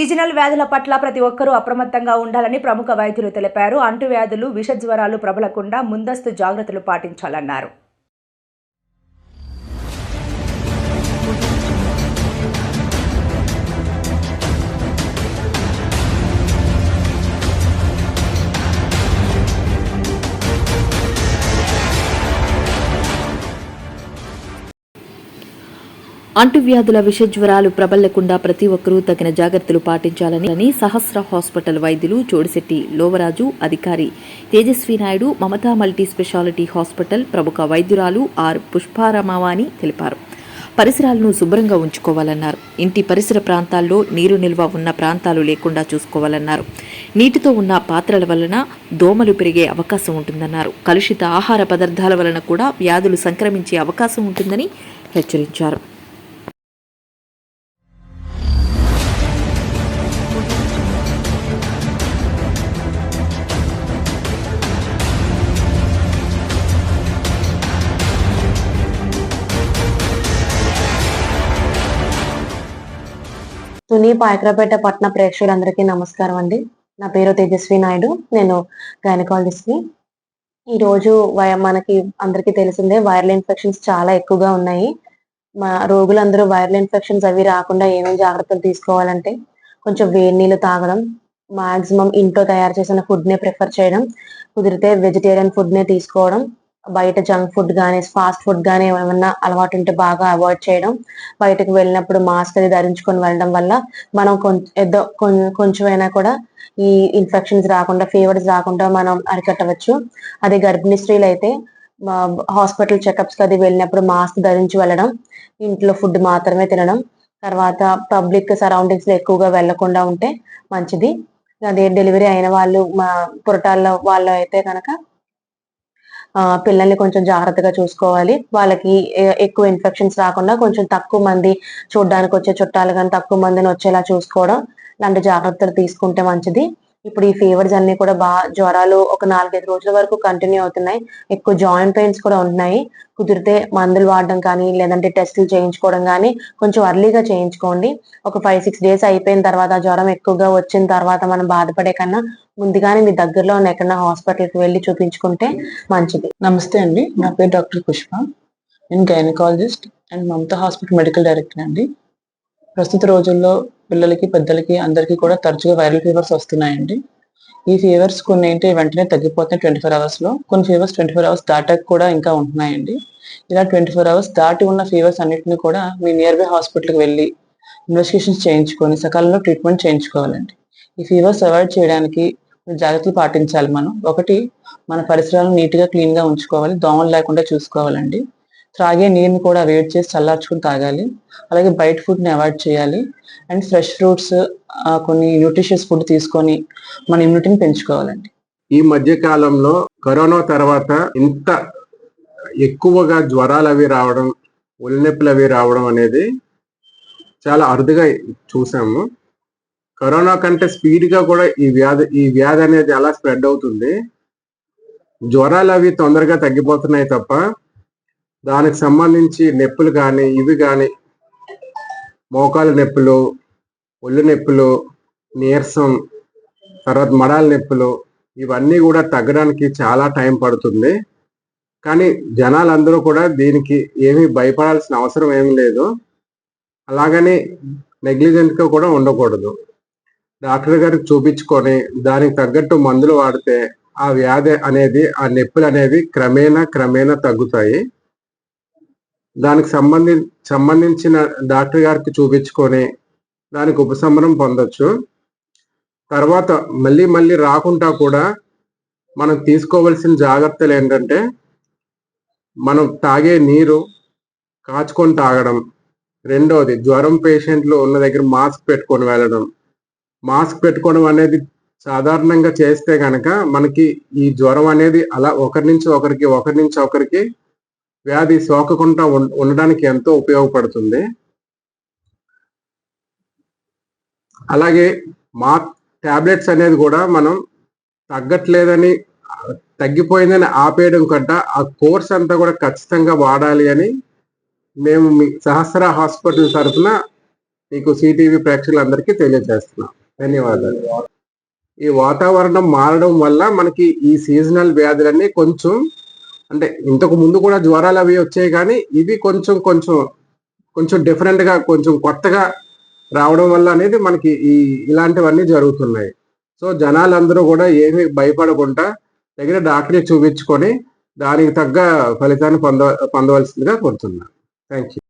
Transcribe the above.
Seasonal వ్యాధుల పట్ల ప్రతి ఒక్కరూ అప్రమత్తంగా ఉండాలని ప్రముఖ వైద్యులు తెలిపారు. అంటువ్యాధులు విష జ్వరాలు ప్రబలకుండా ముందస్తు జాగ్రత్తలు పాటించాలన్నారు. అంటువ్యాధుల విషజ్వరాలు ప్రబలకుండా ప్రతి ఒక్కరూ తగిన జాగ్రత్తలు పాటించాలని సహస్ర హాస్పిటల్ వైద్యులు చోడిశెట్టి లోవరాజు అధికారి Tejaswi Naidu Mamata multi speciality hospital ప్రముఖ వైద్యురాలు ఆర్ పుష్పారమావాని తెలిపారు. పరిసరాలను శుభ్రంగా ఉంచుకోవాలన్నారు. ఇంటి పరిసర ప్రాంతాల్లో నీరు నిల్వ ఉన్న ప్రాంతాలు లేకుండా చూసుకోవాలన్నారు. నీటితో ఉన్న పాత్రల వలన దోమలు పెరిగే అవకాశం ఉంటుందన్నారు. కలుషిత ఆహార పదార్థాల వలన కూడా వ్యాధులు సంక్రమించే అవకాశం ఉంటుందని హెచ్చరించారు. తుని పాయకరపేట పట్టణ ప్రేక్షకులందరికీ నమస్కారం అండి. నా పేరు తేజస్వి నాయుడు. నేను గైనకాలజిస్ట్ని. ఈరోజు వయ- మనకి అందరికీ తెలిసిందే వైరల్ ఇన్ఫెక్షన్స్ చాలా ఎక్కువగా ఉన్నాయి. మా రోగులందరూ వైరల్ ఇన్ఫెక్షన్స్ అవి రాకుండా ఏమేమి జాగ్రత్తలు తీసుకోవాలంటే కొంచెం వేడి నీళ్ళు తాగడం మాక్సిమం ఇంట్లో తయారు చేసిన ఫుడ్నే ప్రిఫర్ చేయడం కుదిరితే వెజిటేరియన్ ఫుడ్నే తీసుకోవడం బయట జంక్ ఫుడ్ కానీ ఫాస్ట్ ఫుడ్ కానీ ఏమైనా అలవాటు ఉంటే బాగా అవాయిడ్ చేయడం. బయటకు వెళ్ళినప్పుడు మాస్క్ అది ధరించుకొని వెళ్ళడం వల్ల మనం కొంచెం ఏదో కొం- కొంచెమైనా కూడా ఈ ఇన్ఫెక్షన్స్ రాకుండా ఫీవర్స్ రాకుండా మనం అరికట్టవచ్చు. అదే గర్భిణీ స్త్రీలు అయితే హాస్పిటల్ చెకప్స్ అది వెళ్ళినప్పుడు మాస్క్ ధరించి వెళ్ళడం ఇంట్లో ఫుడ్ మాత్రమే తినడం. తర్వాత పబ్లిక్ సరౌండింగ్స్లో ఎక్కువగా వెళ్ళకుండా ఉంటే మంచిది. అదే డెలివరీ అయిన వాళ్ళు మా పురటాల్లో వాళ్ళు అయితే కనుక పిల్లల్ని కొంచెం జాగ్రత్తగా చూసుకోవాలి. వాళ్ళకి ఎక్కువ ఇన్ఫెక్షన్స్ రాకుండా కొంచెం తక్కువ మంది చూడడానికి వచ్చే చుట్టాలు కానీ తక్కువ మందిని వచ్చేలా చూసుకోవడం. లాంటి జాగ్రత్తలు తీసుకుంటే మంచిది. ఇప్పుడు ఈ ఫీవర్స్ అన్ని కూడా బాగా జ్వరాలు ఒక నాలుగైదు రోజుల వరకు కంటిన్యూ అవుతున్నాయి. ఎక్కువ జాయింట్ పెయిన్స్ కూడా ఉంటున్నాయి. కుదిరితే మందులు వాడడం కానీ లేదంటే టెస్టులు చేయించుకోవడం కానీ కొంచెం అర్లీగా చేయించుకోండి. ఒక ఫైవ్ సిక్స్ డేస్ అయిపోయిన తర్వాత జ్వరం ఎక్కువగా వచ్చిన తర్వాత మనం బాధపడే కన్నా ముందుగానే మీ దగ్గరలో ఉన్న ఎక్కడన్నా హాస్పిటల్కి వెళ్ళి చూపించుకుంటే మంచిది. నమస్తే అండి. నా పేరు డాక్టర్ పుష్ప. నేను gynaecologist and Mamata hospital medical director అండి. ప్రస్తుత రోజుల్లో పిల్లలకి పెద్దలకి అందరికీ కూడా తరచుగా వైరల్ ఫీవర్స్ వస్తున్నాయండి. ఈ ఫీవర్స్ కొన్ని ఏంటి వెంటనే తగ్గిపోతున్నాయి ట్వంటీ ఫోర్ అవర్స్లో కొన్ని ఫీవర్స్ ట్వంటీ ఫోర్ అవర్స్ దాటాక కూడా ఇంకా ఉంటున్నాయండి. ఇలా ట్వంటీ ఫోర్ అవర్స్ దాటి ఉన్న ఫీవర్స్ అన్నిటిని కూడా మీ నియర్ బై హాస్పిటల్కి వెళ్ళి ఇన్వెస్టిగేషన్స్ చేయించుకొని సకాలంలో ట్రీట్మెంట్ చేయించుకోవాలండి. ఈ ఫీవర్స్ అవాయిడ్ చేయడానికి కొన్ని జాగ్రత్తలు పాటించాలి మనం. ఒకటి మన పరిసరాలను నీట్గా క్లీన్గా ఉంచుకోవాలి. దోమలు లేకుండా చూసుకోవాలండి. త్రాగే నీరుని కూడా వేడి చేసి చల్లార్చుకుని తాగాలి. అలాగే బయట ఫుడ్ని అవాయిడ్ చేయాలి. అండ్ ఫ్రెష్ ఫ్రూట్స్ కొన్ని న్యూట్రిషియస్ ఫుడ్ తీసుకొని మన ఇమ్యూనిటీని పెంచుకోవాలండి. ఈ మధ్య కాలంలో కరోనా తర్వాత ఇంత ఎక్కువగా జ్వరాలు అవి రావడం ఒళ్ళనొప్పులు అవి రావడం అనేది చాలా అరుదుగా చూసాము. కరోనా కంటే స్పీడ్గా కూడా ఈ వ్యాధి ఈ వ్యాధి అనేది అలా స్ప్రెడ్ అవుతుంది. జ్వరాలు అవి తొందరగా తగ్గిపోతున్నాయి తప్ప దానికి సంబంధించి నొప్పులు కానీ ఇవి కానీ మోకాలు నొప్పులు ఒళ్ళు నొప్పులు నీరసం తర్వాత మడాల నొప్పులు ఇవన్నీ కూడా తగ్గడానికి చాలా టైం పడుతుంది. కానీ జనాలందరూ కూడా దీనికి ఏమీ భయపడాల్సిన అవసరం ఏమీ లేదు. అలాగని నెగ్లిజెంట్గా కూడా ఉండకూడదు. డాక్టర్ గారికి చూపించుకొని దానికి తగ్గట్టు మందులు వాడితే ఆ వ్యాధి అనేది ఆ నొప్పులు అనేవి క్రమేణా క్రమేణా తగ్గుతాయి. దానికి సంబంధి సంబంధించిన డాక్టర్ గారికి చూపించుకొని దానికి ఉపశమనం పొందొచ్చు. తర్వాత మళ్ళీ మళ్ళీ రాకుండా కూడా మనం తీసుకోవాల్సిన జాగ్రత్తలు ఏంటంటే మనం తాగే నీరు కాచుకొని తాగడం. రెండోది జ్వరం పేషెంట్లు ఉన్న దగ్గర మాస్క్ పెట్టుకొని వెళ్ళడం. మాస్క్ పెట్టుకోవడం అనేది సాధారణంగా చేస్తే కనుక మనకి ఈ జ్వరం అనేది అలా ఒకరి నుంచి ఒకరికి ఒకరి నుంచి ఒకరికి వ్యాధి సోకకుండా ఉండడానికి ఎంతో ఉపయోగపడుతుంది. అలాగే మా టాబ్లెట్స్ అనేది కూడా మనం తగ్గట్లేదని తగ్గిపోయిందని ఆపేయడం కంట ఆ కోర్స్ అంతా కూడా ఖచ్చితంగా వాడాలి అని మేము మీ సహస్ర హాస్పిటల్ తరఫున మీకు సిటీవీ ప్రేక్షకులందరికీ తెలియజేస్తున్నాం. ధన్యవాదాలు. ఈ వాతావరణం మారడం వల్ల మనకి ఈ సీజనల్ వ్యాధులన్నీ కొంచెం అంటే ఇంతకు ముందు కూడా జ్వరాలు అవి వచ్చాయి కానీ ఇవి కొంచెం కొంచెం కొంచెం డిఫరెంట్గా కొంచెం కొత్తగా రావడం వల్ల అనేది మనకి ఈ ఇలాంటివన్నీ జరుగుతున్నాయి. సో జనాలందరూ కూడా ఏమీ భయపడకుండా దగ్గర డాక్టర్ని చూపించుకొని దానికి తగ్గ ఫలితాన్ని పొంద పొందవలసిందిగా కోరుతున్నాను. Thank you